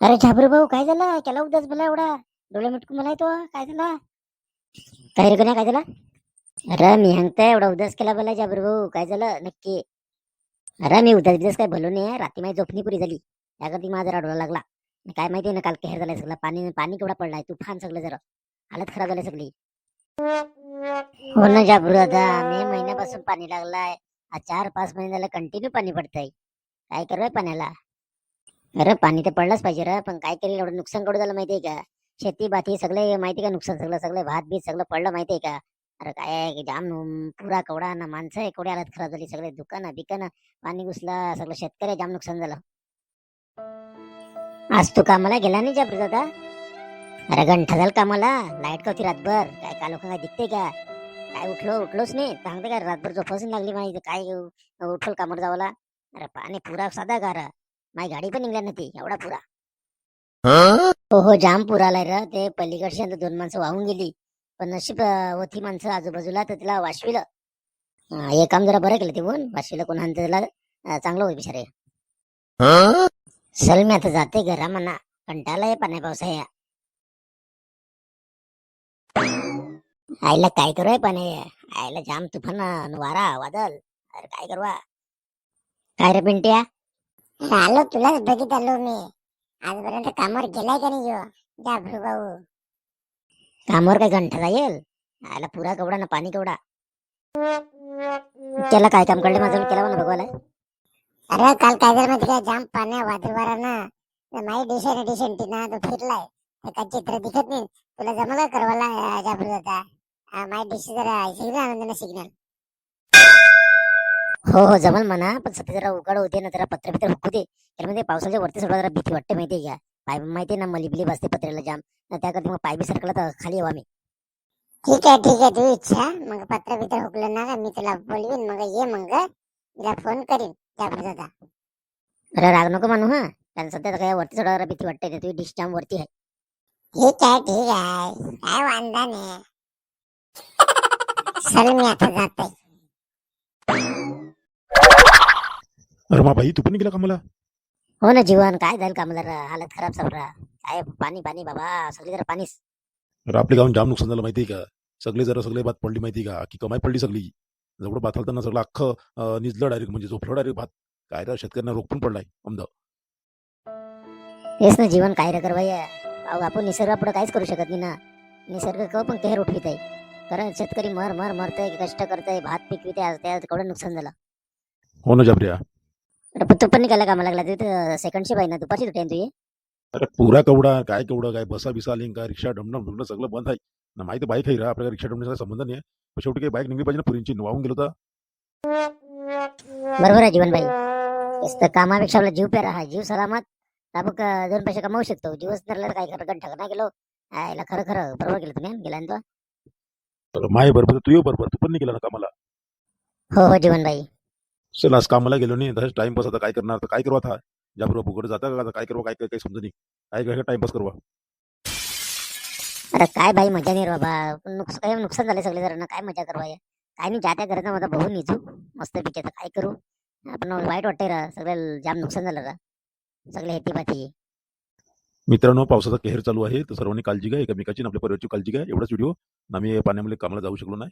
अरे झाबरू भाऊ काय झालं? केला उद्याच भला एवढा? डोळे मिटकून मला तो काय झाला? काय रे गण्या, काय झालं? अरे मी सांगताय एवढा उदास केला भला झाबरू भाऊ काय झालं? नक्की. अरे मी उदास बिदास काय भलो नाही रात्री माझी झोपणी पुरी झाली. त्याकरती माझा जरा डोळा लागला काय माहिती ना काल केहर झालाय सगळं पाणी पाणी केवढा पडलाय तुफान सगळं जरा. हालत खराब झाली सगळी. हो ना जाबरू दादा मे महिन्यापासून पाणी लागलाय. आज चार पाच महिने झालं कंटिन्यू पाणी पडतंय. काय करूय पाण्याला? अरे पाणी तर पडलंच पाहिजे रे पण काय केलं एवढं नुकसान केवढं झालं माहितीये का? शेती बाती सगळे माहिती का नुकसान सगळं सगळं भात बीत सगळं पडलं माहितीये का? अरे काय आहे की जाम पुरा कवडा ना माणसं आहे केवढी हालत खराब झाली सगळे दुकानं बिकानं पाणी घुसला सगळं शेतकरी जाम नुकसान झालं. आज तू कामाला गेला नाही जाबरू दादा? अरे घंटा झालं कामाला लाइट का होती रातभर काय काल काय दिखते का? काय उठलो उठलोच नाही सांगते का रातभर झोपच लागली माहिती काय उठल कामावर जावला? अरे पाणी पुरा साधा गारा. माझी गाडी पण निघल्या नव्हती एवढा पुरा. हो? हो जाम पुरा आलाय र ते पलीकडची आता दोन माणसं वाहून गेली. पण नशीब होती माणसं आजूबाजूला तर तिला वाचविलं अं, हे काम जरा बरं केलं ते वाचविलं कोणा त्याला चांगलं होईल बिचारे. चल मी आता जाते घरा म्हणा कंटाळा आहे पाण्या पावसाया आईला काय करू पाणी आईला जाम तुफान वारा वादल अरे काय करवा काय रे पिंट्या? आलो तुलाच बघित आलो मी आजपर्यंत कामावर गेलाय का नाही जाफरू भाऊ कामावर काय घंटा जाईल आयला पुरा केवढा ना पाणी केवढा त्याला काय काम कळलं माझं केला म्हणा भगवाला अरे काल काय झालं माहिती का जाम पाण्या वादळवारा ना माही डिशन डिशन ना तो फिरलाय काय चित्र दिसत नाही तुला जमलं करवाला जाफरू दादा माही डिश जरा सिग्नल आनंद सिग्नल हो हो जमल म्हणा पण सध्या जरा उघड होते ना जरा पत्र पित्र हुकू दे. त्यामध्ये पावसाच्या वरती सोडा जरा भीती वाटते माहितीये का? पाय माहितीये ना मली बिली बसते पत्र्याला जाम. न त्याकरता मग पाय बी सरकला तर खाली यावा मी ठीक आहे ठीक आहे तू इच्छा. मग पत्र बित्र हुकलं ना का मी तुला बोलवीन मग ये मग. तुला फोन करीन. दादा अरे राग नको मानू हा. कारण सध्या तर काय वरती सोडा जरा भीती वाटते तुझी डिश जाम वरती आहे. ठीक आहे ठीक आहे. काय वांदा नाही. चल मी आता जाते भाई तू पण गेला कामाला? हो ना जीवन. काय झालं कामला हालत खराब सगळा काय पाणी पाणी बाबा सगळी जरा पाणीच. अरे आपल्या गावून जाम नुकसान झालं माहिती का? सगळे जरा सगळे भात पडली माहिती का? की कमाई पडली सगळी. जेवढं भात ना सगळं अख्खं अं, निजलं डायरेक्ट म्हणजे झोपलं डायरेक्ट भात. काय रे शेतकऱ्यांना रोग पण पडलाय अमद तेच ना जीवन काय रे करवाय अहो आपण निसर्गापुढे काहीच करू शकत नाही ना. निसर्ग कव पण केहर उठवित आहे कारण शेतकरी मर मर मरतय कष्ट करतय भात पिकविते आज त्यात केवढं नुकसान झालं. हो ना जबऱ्या अरे पण तू पण निघाला कामाला लागला तिथे सेकंड शिप आहे ना दुपारची ना तुझी? अरे पुरा केवढा काय केवढं काय बसा बिसा आली का रिक्षा डमडम डमडम सगळं बंद आहे. ना माहिती बाईक आहे रा आपल्याला रिक्षा डमडमचा संबंध नाही आहे. पण शेवटी काही बाईक निघली पाहिजे ना पुरींची वाहून गेलो बरोबर आहे जीवन भाई तेच तर कामापेक्षा आपला जीव प्यारा हा जीव सलामत. आपण क- दोन पैसे कमावू शकतो. जीवच काय खरं गंठा नाही गेलो. याला खरं खरं बरोबर केलं तुम्ही गेला तो? तर माय बरोबर तू ये बरोबर तू पण नाही गेला ना कामाला. हो हो जीवन भाई चल आज कामाला गेलो नाही तसंच टाइमपास आता काय करणार तर काय करवा था ज्याबरोबर फुकट जाता का आता काय करवा काय काय काय समजा नाही. काय काय टाइमपास करवा अरे काय भाई मजा नाही रे बाबा. नुकसान काय नुकसान झाले सगळे जरा काय मजा करवाय काय नाही जात्या करता माझा भाऊ निजू. मस्त पिके तर काय करू? आपण वाईट वाटतंय रा. सगळं जाम नुकसान झालं रा. सगळे हेती पाती मित्रांनो पावसाचा केहर चालू आहे. तर सर्वांनी काळजी घ्या. एकमेकाची आणि आपल्या परिवारची काळजी घ्या. एवढाच व्हिडिओ आम्ही पाण्यामध्ये कामाला जाऊ शकलो नाही.